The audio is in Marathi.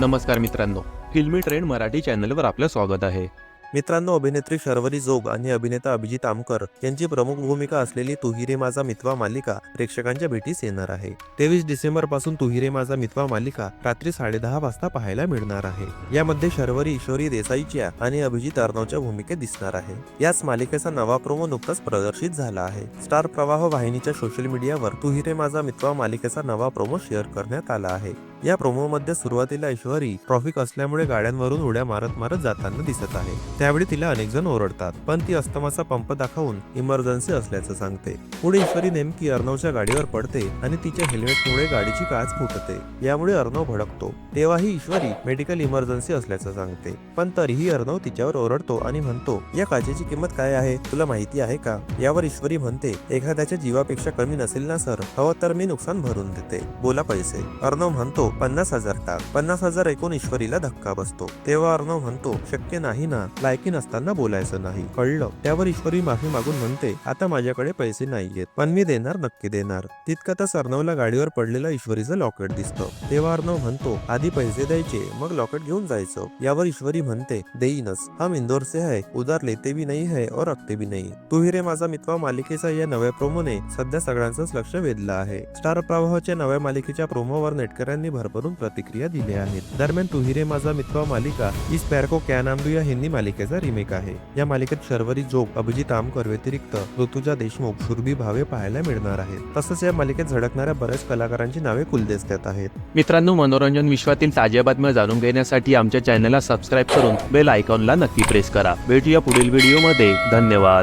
नमस्कार मित्रांनो फिल्मी ट्रेंड मराठी चॅनलवर आपलं स्वागत आहे. मित्रांनो अभिनेत्री शर्वरी जोग आणि अभिनेता अभिजित आमकर यांची प्रमुख भूमिका असलेली तुहिरे माझा मितवा मालिका प्रेक्षकांच्या भेटीस येणार आहे. तेवीस डिसेंबरपासून तुहिरे माझा मितवा मालिका रात्री साडेदहा वाजता पाहायला मिळणार आहे. यामध्ये शर्वरी ईश्वरी देसाईच्या आणि अभिजित अर्णवच्या भूमिकेत दिसणार आहे. याच मालिकेचा नवा प्रोमो नुकताच प्रदर्शित झाला आहे. स्टार प्रवाह वाहिनीच्या सोशल मीडियावर तुहिरे माझा मितवा मालिकेचा नवा प्रोमो शेअर करण्यात आला आहे. या प्रोमोमध्ये सुरुवातीला ईश्वरी ट्रॉफिक असल्यामुळे गाड्यांवरून उड्या मारत मारत जाताना दिसत आहे. त्यावेळी तिला अनेक जण ओरडतात पण ती अस्तमाचा पंप दाखवून इमर्जन्सी असल्याचं सांगते. पुढे ईश्वरी नेमकी अर्णवच्या गाडीवर पडते आणि तिच्या हेल्मेटमुळे गाडीची काच फुटते. यामुळे अर्णव भडकतो. तेव्हाही ईश्वरी मेडिकल इमर्जन्सी असल्याचं सांगते. पण तरीही अर्णव तिच्यावर ओरडतो आणि म्हणतो या काचेची किंमत काय आहे? तुला माहिती आहे का? यावर ईश्वरी म्हणते एखाद्याच्या जीवापेक्षा कमी नसेल ना सर? हवं तर मी नुकसान भरून देते. बोला पैसे. अर्णव म्हणतो पन्नास हजार टाक. पन्नास हजार ऐकून ईश्वरीला धक्का बसतो. तेव्हा अर्णव म्हणतो शक्य नाही ना. लायकी नसताना बोलायचं नाही. कळलं. त्यावर ईश्वरी माफी मागून म्हणते आता माझ्याकडे पैसे नाहीयेत. पण मी देणार नक्की देणार. तितक्यातच अर्णवला गाडीवर पडलेला ईश्वरीचं लॉकेट दिसतं. तेव्हा अर्णव म्हणतो आधी पैसे द्यायचे मग लॉकेट घेऊन जायचं. यावर ईश्वरी म्हणते देईनच. हम इंदोर से है. उधार लेते भी नहीं है और रखते भी नहीं. तू हिरे रे माझा मित्वा मालिकेचा या नव्या प्रोमोने सध्या सगळ्यांचंच लक्ष वेधलं आहे. स्टार प्रवाहाच्या नव्या मालिकेच्या प्रोमोवर नेटकऱ्यांनी भरभरून प्रतिक्रिया दिल्या आहेत. दरम्यान तू रे माझा मित्वा मालिका इस प्यार को क्या नाम दू या हिंदी मालिकेचा रिमेक आहे. या मालिकेत शर्वरी जोग अभिजित आमकर व्यतिरिक्त ऋतुजा देशमुख सुरभी भावे पाहायला मिळणार आहेत. तसंच या मालिकेत झळकणाऱ्या बऱ्याच कलाकारांची नावे कुलदेसत्यात आहेत. मित्रांनो मनोरंजन विश्वातील ताज्या बातम्या जाणून घेण्यासाठी आमच्या चॅनलला सबस्क्राईब करून बेल आयकॉनला नक्की प्रेस करा. भेटूया पुढील व्हिडिओमध्ये धन्यवाद.